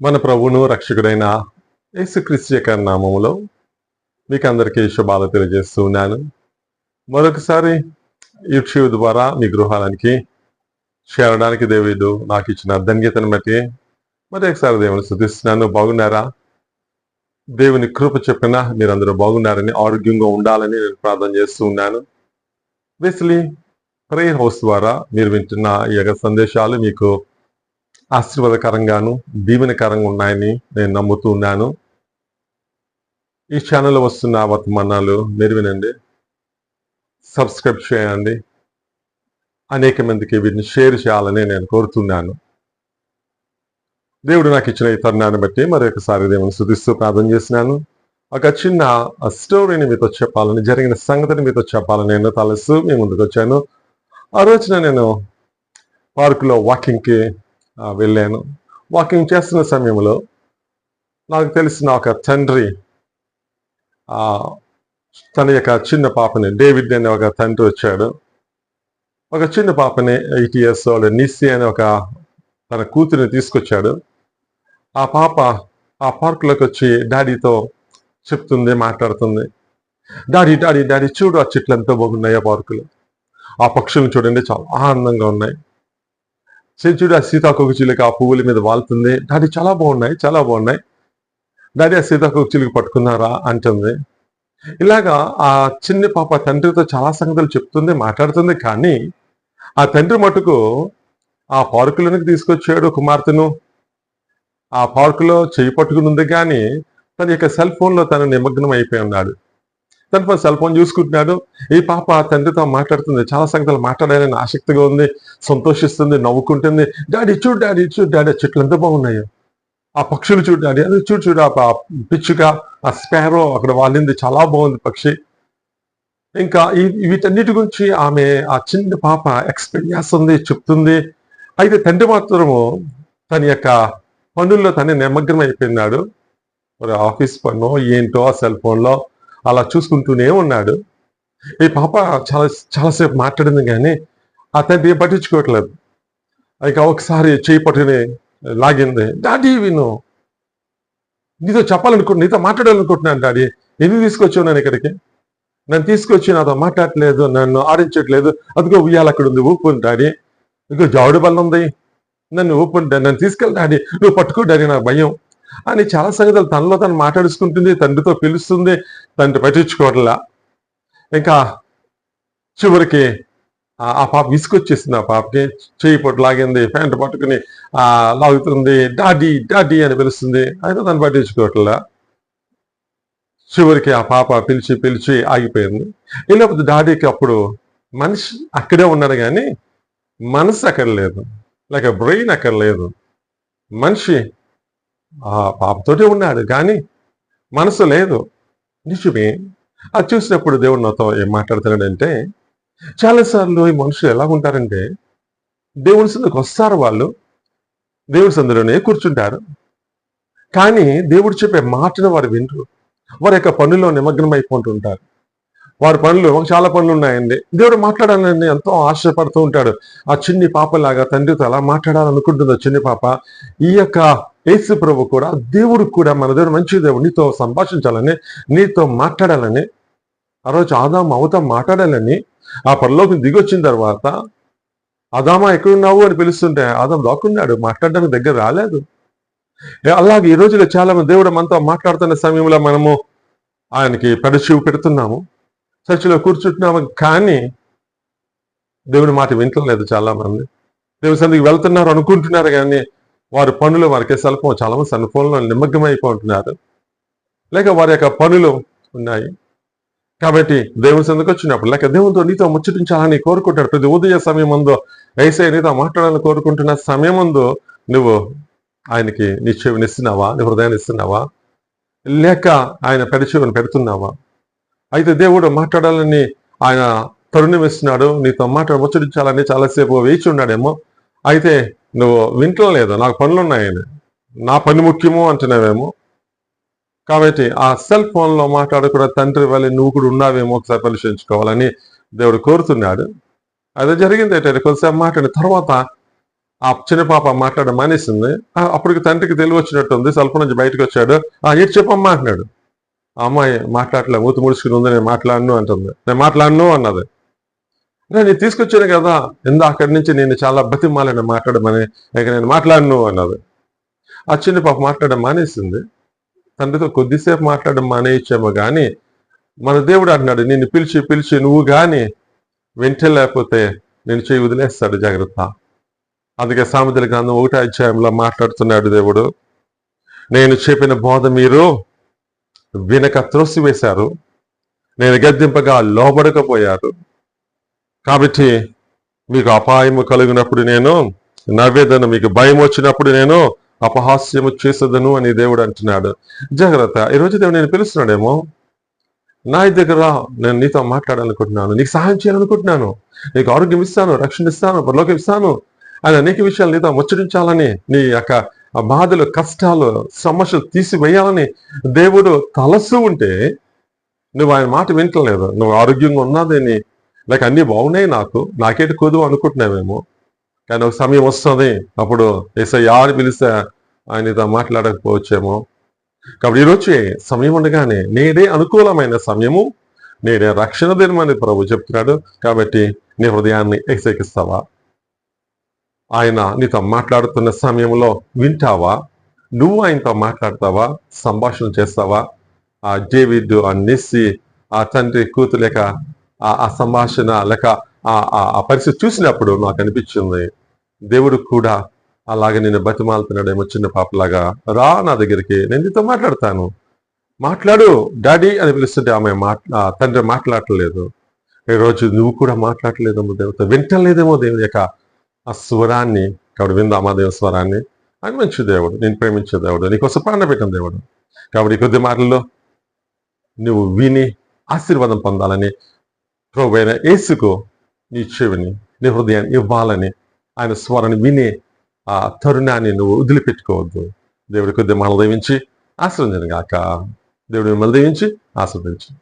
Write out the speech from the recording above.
మన ప్రభువును రక్షకుడైన యేసుక్రీస్తు యొక్క నామములో మీకు అందరికీ శుభాలు తెలియజేస్తూ ఉన్నాను. మరొకసారి యూట్యూబ్ ద్వారా మీ గృహానికి చేరడానికి దేవుడు నాకు ఇచ్చిన ధన్యతను బట్టి మరి ఒకసారి దేవుని శుద్ధిస్తున్నాను బాగున్నారా? దేవుని కృప చెప్పిన మీరందరూ బాగున్నారని ఆరోగ్యంగా ఉండాలని నేను ప్రార్థన చేస్తూ ఉన్నాను. బేసిలీ ప్రేయర్ హౌస్ ద్వారా మీరు వింటున్న ఈ యొక్క సందేశాలు మీకు ఆశీర్వాదకరంగాను దీవెనకరంగా ఉన్నాయని నేను నమ్ముతూ ఉన్నాను. ఈ ఛానల్లో వస్తున్న వర్తమానాలు మీరు వినండి సబ్స్క్రైబ్ చేయండి. అనేక మందికి వీటిని షేర్ చేయాలని నేను కోరుతున్నాను. దేవుడు నాకు ఇచ్చిన ఈ తరుణాన్ని బట్టి మరొకసారి దేవుని శుద్ధిస్తూ ప్రార్థన చేసినాను ఒక చిన్న స్టోరీని మీతో చెప్పాలని జరిగిన సంగతిని మీతో చెప్పాలని నేను తలస్తూ మీ ముందుకు వచ్చాను. ఆ రోజున నేను పార్కులో వాకింగ్కి వెళ్ళాను. వాకింగ్ చేస్తున్న సమయంలో నాకు తెలిసిన ఒక తండ్రి తన యొక్క చిన్న పాపని డేవిడ్ అనే ఒక తండ్రి వచ్చాడు. ఒక చిన్న పాపని ఎయిట్ ఇయర్స్ ఓల్డ్ నిస్సి అనే ఒక తన కూతురిని తీసుకొచ్చాడు. ఆ పాప ఆ పార్కులోకి వచ్చి డాడీతో చెప్తుంది మాట్లాడుతుంది. డాడీ డాడీ డాడీ చూడు ఆ చెట్లు ఎంతో బాగున్నాయి ఆ పార్కులు? ఆ పక్షులను చూడండి చాలా ఆనందంగా ఉన్నాయి. చూడు ఆ సీతాకోకచిలుక ఆ పువ్వుల మీద వాళ్తుంది. డాడీ చాలా బాగున్నాయి చాలా బాగున్నాయి. డాడీ ఆ సీతాకోక చిలుక పట్టుకున్నారా అంటుంది. ఇలాగా ఆ చిన్న పాప తండ్రితో చాలా సంగతులు చెప్తుంది మాట్లాడుతుంది కానీ ఆ తండ్రి మటుకు ఆ పార్కులోనికి తీసుకొచ్చాడు కుమార్తెను. ఆ పార్కులో చేయి పట్టుకుని ఉంది కానీ తన యొక్క సెల్ ఫోన్లో తను నిమగ్నం అయిపోయి ఉన్నాడు. తన సెల్ ఫోన్ చూసుకుంటున్నాడు. ఈ పాప తండ్రితో మాట్లాడుతుంది. చాలా సంగతులు మాట్లాడాలని ఆసక్తిగా ఉంది సంతోషిస్తుంది నవ్వుకుంటుంది. డాడీ చూడు డాడీ చూడు డాడీ చెట్లు ఎంత బాగున్నాయో. ఆ పక్షులు చూడు డాడీ అది చూడు చూడు ఆ పిచ్చుక ఆ స్పారో అక్కడ వాలింది. చాలా బాగుంది పక్షి. ఇంకా ఈ వీటన్నిటి గురించి ఆమె ఆ చిన్న పాప ఎక్స్ప్లెయిన్ చేస్తుంది చెప్తుంది. అయితే తండ్రి మాత్రము తన యొక్క పనుల్లో తనే నిమగ్నం అయిపోయినాడు మరి ఆఫీస్ పన్ను ఏంటో ఆ సెల్ ఫోన్లో అలా చూసుకుంటూనే ఉన్నాడు. ఈ పాప చాలా చాలాసేపు మాట్లాడింది కానీ ఆ తండ్రి పట్టించుకోవట్లేదు. ఇక ఒకసారి చేయి పట్టుకుని లాగింది డాడీ విను నీతో చెప్పాలనుకుంటున్నా నీతో మాట్లాడాలనుకుంటున్నాను డాడీ ఎందుకు తీసుకొచ్చావు నేను ఇక్కడికి? నన్ను తీసుకొచ్చి నాతో మాట్లాడట్లేదు నన్ను ఆడించట్లేదు అదిగో ఉయ్యాల అక్కడ ఉంది ఊపుని డాడీ ఇదిగో జావుడు బల్ల ఉంది నన్ను ఊపుంది నన్ను తీసుకెళ్ళి డాడీ నువ్వు పట్టుకో డాడీ నాకు భయం. అని చాలా సంగతులు తనలో తను మాట్లాడుకుంటుంది తండ్రితో పిలుస్తుంది తండ్రి పట్టించుకోవట్లా. ఇంకా చివరికి ఆ పాప విసుకొచ్చేసింది ఆ పాపకి. చేయి పొట్టు లాగింది ప్యాంటు పట్టుకుని లాగుతుంది డాడీ డాడీ అని పిలుస్తుంది. అయినా తను పట్టించుకోవట్లా. చివరికి ఆ పాప పిలిచి పిలిచి ఆగిపోయింది. లేకపోతే డాడీకి అప్పుడు మనిషి అక్కడే ఉన్నాడు కానీ మనసు అక్కడ లేదు. లేక బ్రెయిన్ అక్కడ లేదు. మనిషి ఆ పాపతోటే ఉన్నాడు కానీ మనసు లేదు. నిజమే. అది చూసినప్పుడు దేవుడు నాతో ఏం మాట్లాడుతున్నాడంటే చాలాసార్లు ఈ మనుషులు ఎలా ఉంటారంటే దేవుని సందుకు వస్తారు వాళ్ళు దేవుడి సందులోనే కూర్చుంటారు. కానీ దేవుడు చెప్పే మాటను వారు వినరు. వారి యొక్క పనుల్లో నిమగ్నం అయిపోతుంటారు వారి పనులు చాలా పనులు ఉన్నాయండి. దేవుడు మాట్లాడాలని ఎంతో ఆశపడుతూ ఉంటాడు. ఆ చిన్ని పాపలాగా తండ్రితో ఎలా మాట్లాడాలనుకుంటుందో చిన్ని పాప. ఈ యొక్క యేసు ప్రభు కూడా దేవుడు కూడా మన దేవుడు మంచి దేవుడు నీతో సంభాషించాలని నీతో మాట్లాడాలని ఆ రోజు ఆదాం అవతా మాట్లాడాలని ఆ పరలోకి దిగొచ్చిన తర్వాత ఆదామా ఎక్కడున్నావు? అని పిలుస్తుంటే ఆదాం దాక్కున్నాడు మాట్లాడడానికి దగ్గర రాలేదు. అలాగే ఈ రోజులో చాలా మంది దేవుడు మనతో మాట్లాడుతున్న సమయంలో మనము ఆయనకి పెడచివు పెడుతున్నాము. చర్చిలో కూర్చుంటున్నాము? కానీ దేవుని మాట వింటలేదు చాలా మంది దేవుని సందికి వెళ్తున్నారు అనుకుంటున్నారు కానీ వారి పనులు వారికి స్వల్పం చాలా మంది ఫోన్లో నిమగ్నమైపోతున్నారు. లేక వారి యొక్క పనులు ఉన్నాయి. కాబట్టి దేవుని సందుకు వచ్చినప్పుడు లేక దేవునితో నీతో ముచ్చటించాలని కోరుకుంటాడు. ప్రతి ఉదయ సమయం ముందు ఏసై నీతో మాట్లాడాలని కోరుకుంటున్న సమయం ముందు నువ్వు ఆయనకి నీ ఇస్తున్నావా? నీ హృదయాన్ని ఇస్తున్నావా? లేక ఆయన పెడచెవిని పెడుతున్నావా? అయితే దేవుడు మాట్లాడాలని ఆయన తరుణమిస్తున్నాడు నీతో మాట్లాడ ముచ్చరించాలని చాలాసేపు వేచి ఉన్నాడేమో. అయితే నువ్వు వింటలేదు నాకు పనులు ఉన్నాయని నా పని ముఖ్యము అంటున్నావేమో. కాబట్టి ఆ సెల్ ఫోన్లో మాట్లాడకుండా తండ్రి వల్ల నువ్వు కూడా ఉన్నావేమో ఒకసారి పరిశీలించుకోవాలని దేవుడు కోరుతున్నాడు. అదే జరిగింది. ఏంటంటే కొంతసేపు మాట్లాడిన తర్వాత ఆ చిన్న పాప మాట్లాడడం మానేసింది. ఆ, అప్పటికి తండ్రికి తెలివి వచ్చినట్టుంది. సెల్ ఫోన్ నుంచి బయటకు వచ్చాడు. ఆ ఏంటి చెప్పమ్మా అంటున్నాడు. ఆ అమ్మాయి మాట్లాడలే మూతి ముడుచుకుని ఉంది నేను మాట్లాడను అంటుంది. నేను మాట్లాడను అన్నది. నేను తీసుకొచ్చాను కదా ఇందా అక్కడి నుంచి నేను చాలా బతిమాలని మాట్లాడమని ఇక నేను మాట్లాడను అన్నది. ఆ చిన్న పాప మాట్లాడడం మానేసింది. తండ్రితో కొద్దిసేపు మాట్లాడడం మానేయచ్చేమో కానీ మన దేవుడు అంటున్నాడు నిన్ను పిలిచి పిలిచి నువ్వు కానీ వెంటే లేకపోతే నేను చేయి వదిలేస్తాడు జాగ్రత్త. అందుకే సామెతల గ్రంథం ఒకటో అధ్యాయంలో మాట్లాడుతున్నాడు దేవుడు. నేను చెప్పిన బోధ మీరు వెనక త్రోసివేశారు. నేను గద్దింపగా లోబడకపోయారు. కాబట్టి మీకు అపాయము కలిగినప్పుడు నేను నవ్వేదను మీకు భయం వచ్చినప్పుడు నేను అపహాస్యము చేసేదను అని దేవుడు అంటున్నాడు. జాగ్రత్త ఈరోజు దేవుడు నేను పిలుస్తున్నాడేమో? నా దగ్గర నేను నీతో మాట్లాడాలనుకుంటున్నాను నీకు సహాయం చేయాలనుకుంటున్నాను నీకు ఆరోగ్యం ఇస్తాను రక్షణ ఇస్తాను పరలోకం ఇస్తాను అని అనేక విషయాలు నీతో ముచ్చరించాలని నీ యొక్క ఆ బాధలు కష్టాలు సమస్యలు తీసివేయాలని దేవుడు తలసు ఉంటే నువ్వు ఆయన మాట వింటలేదు. నువ్వు ఆరోగ్యంగా ఉన్నదని లేక అన్ని బాగున్నాయి నాకు. నాకేటి కుదు అనుకుంటున్నావేమో. కానీ ఒక సమయం వస్తుంది. అప్పుడు ఏసయ్యా అని పిలిస్తే ఆయనతో మాట్లాడకపోవచ్చేమో. కాబట్టి ఈరోజు సమయం ఉండగానే నేడే అనుకూలమైన సమయము. నేడే రక్షణ దినమని ప్రభు చెప్తున్నాడు. కాబట్టి నీ హృదయాన్ని ఎక్సెకిస్తావా ఆయన నీతో మాట్లాడుతున్న సమయంలో వింటావా? నువ్వు ఆయనతో మాట్లాడతావా? సంభాషణ చేస్తావా? ఆ డేవిడ్ ఆ నెస్సి ఆ తండ్రి కూతురు లేక ఆ సంభాషణ లేక ఆ ఆ- ఆ పరిస్థితి చూసినప్పుడు నాకు అనిపించింది దేవుడు కూడా అలాగే నేను బతిమాలుతున్నాడేమో చిన్న పాపలాగా. రా నా దగ్గరికి నేను నీతో మాట్లాడతాను. మాట్లాడు డాడీ అని పిలుస్తుంటే ఆమె మాట్లా ఆ తండ్రి మాట్లాడలేదు. ఈ రోజు నువ్వు కూడా మాట్లాడలేదేమో దేవుడితో వింటలేదేమో దేవుని యొక్క ఆ స్వరాన్ని కాబట్టి విందు దేవుని స్వరాన్ని. ఆయన మంచి దేవుడు నేను ప్రేమించే దేవుడు నీకోసం ప్రాణ పెట్టిన దేవుడు. కాబట్టి ఈ కొద్ది మాటల్లో నువ్వు విని ఆశీర్వాదం పొందాలని ప్రభు అయిన యేసుకు నీ చెవిని నీ హృదయాన్ని ఇవ్వాలని ఆయన స్వరాన్ని విని ఆ తరుణాన్ని నువ్వు వదిలిపెట్టుకోవద్దు. దేవుడి కొద్ది మనల్ని దీవించి ఆశ్రయించను గాక. దేవుడు మిమ్మల్ని దీవించి ఆశ్రదించి